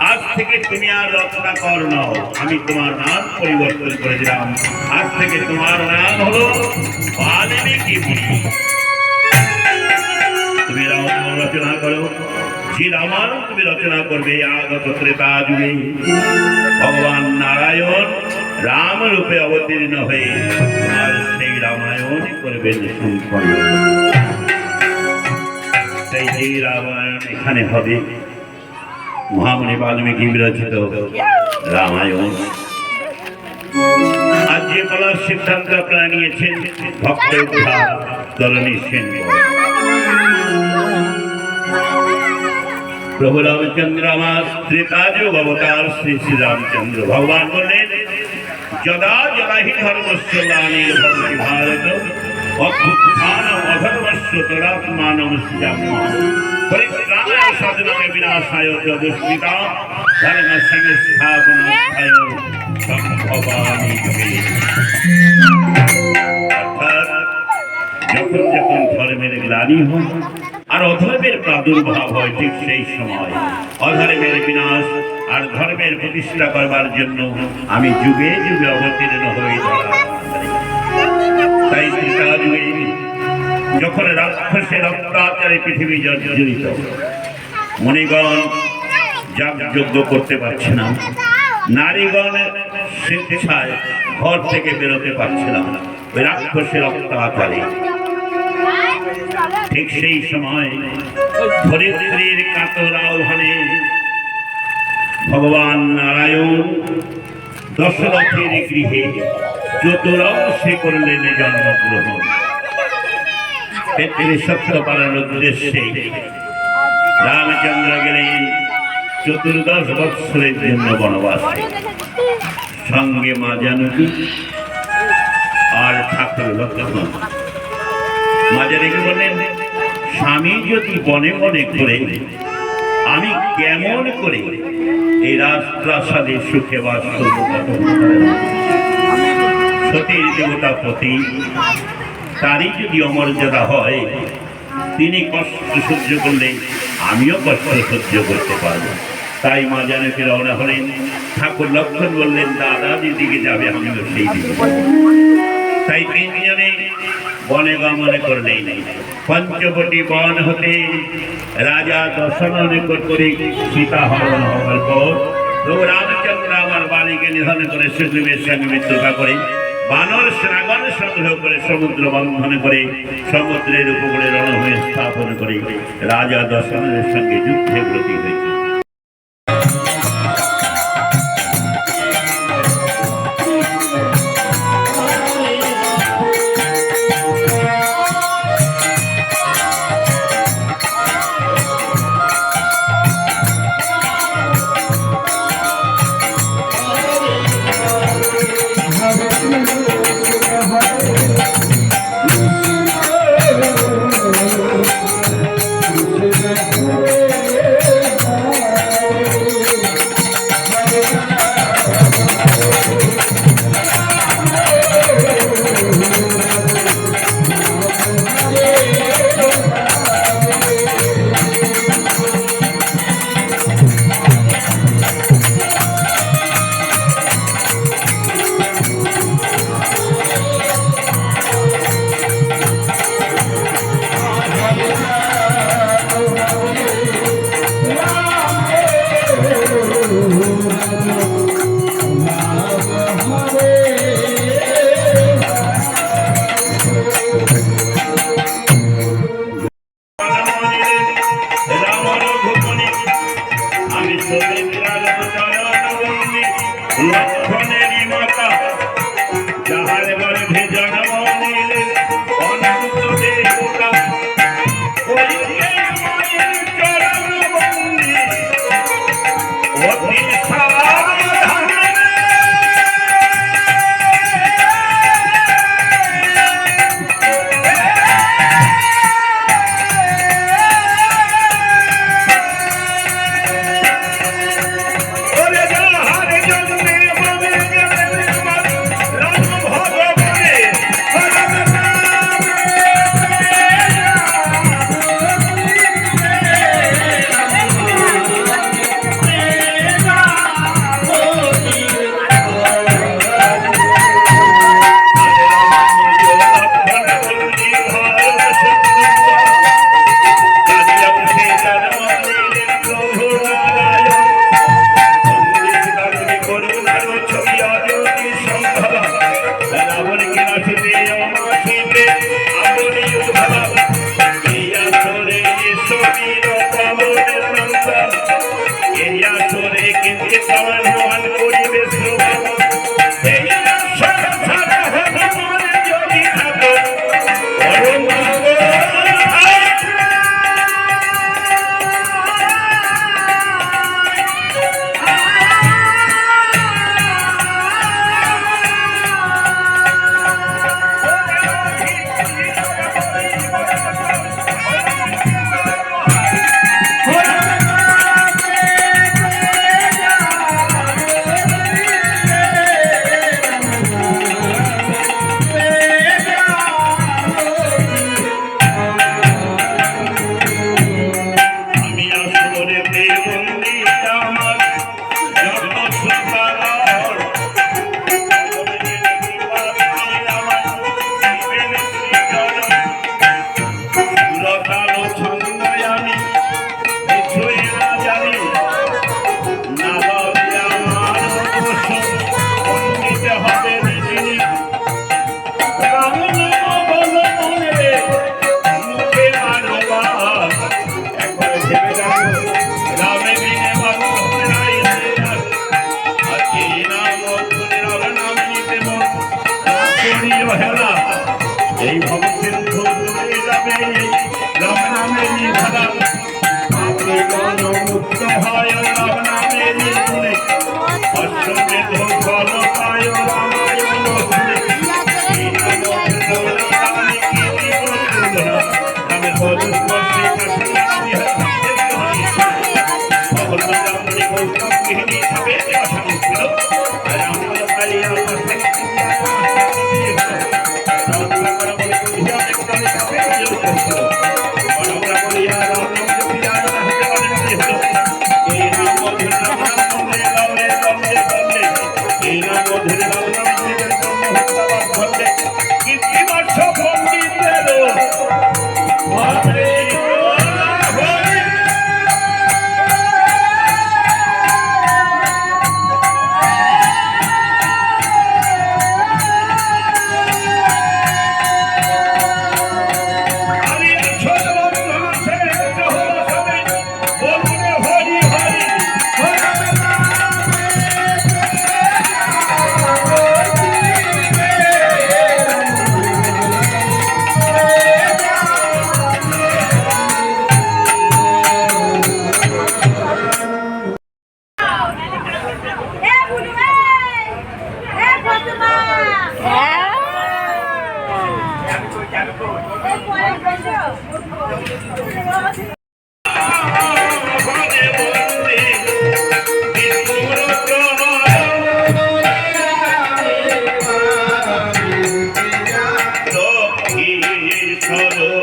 আজ থেকে তুমি আর রত্নাকর নও আমি তোমার নাম পরিবর্তন করে আজ থেকে তোমার নাম হলো তুমি রামায়ণ রচনা করো। যে রামায়ণ তুমি রচনা করবে আগত ভগবান নারায়ণ রাম রূপে অবতীর্ণ হয়ে তোমার সেই রামায়ণ করবেন তাই যে রামায়ণ এখানে হবে। মহামণি বাল্মীকি বিরচিত রামায়ণ। আজ যে বলার সিদ্ধান্ত আপনারা নিয়েছেন ভক্ত উদ্ধার দলনী সেন প্রভু রামচন্দ্র আমার ত্রেতাযুগ অবতার শ্রী শ্রী রামচন্দ্র ভগবান বললেন, যদা যদা হি ধর্মস্য ভারত অভ্যুত্থান অধর্মস্য তদাত্মানমস্য পরিত্রাণায় সাধনায় বিনাশায় যদুষ্মিতা ধর্ম সংস্থাপনায় সম্ভবামি যুগে অর্থাৎ যখন যখন ধর্মের গ্লানি হয়, আর অধর্মের প্রাদুর্ভাব হয় ঠিক সেই সময়, অধর্মের বিনাশ আর ধর্মের প্রতিষ্ঠা করবার জন্য আমি যুগে যুগে অবতীর্ণ হয়ে তাই ত্রিতা যুগে যখন রাক্ষসের অত্যাচারে পৃথিবী জর্জরিত মণিগণ যাগযজ্ঞ করতে পারছে না। নারীগণ স্বেচ্ছায় ঘর থেকে বেরোতে পারছে না। ওই রাক্ষসের অত্যাচারে ঠিক সেই সময় ধরিত্রীর কাতর আহ্বানে ভগবান নারায়ণ দশরথের গৃহে চতুরংশে করলেন জন্মগ্রহণ। পেটের সত্য পালনের উদ্দেশ্যে রামচন্দ্র গেলেন চতুর্দশ বৎসরের জন্য বনবাসে। সঙ্গে মা জানকী আর ঠাকুর লক্ষ্মণ মাঝে রেখে বললেন, স্বামী যদি বনে বনে করে আমি কেমন করে এই রাজপ্রাসাদে সুখে বাস করব? সতীর দেবতা পতি তারই যদি অমর্যাদা হয়, তিনি কষ্ট সহ্য করলে আমিও কষ্ট সহ্য করতে পারব। তাই মা জানকে রওনা হলেন, ঠাকুর লক্ষণ বললেন, দাদা, যেদিকে যাবে আমিও সেই দিকে তাই তিনজনে বনে গমনে করলেন, পঞ্চবটি বন হতে রাজা দর্শন করতে সীতা হরণ হওয়ার পর রামচন্দ্র আমার বাণীকে নিধন করে সুগ্রীবের সঙ্গে মৃত্যুকা করে বানর, শ্রাবণ সংগ্রহ করে, সমুদ্র বন্ধন করে, সমুদ্রের উপকূলে রণভূমি স্থাপন করে, রাজা দর্শনের সঙ্গে যুদ্ধে ব্রতী হয়েছে। বলে সব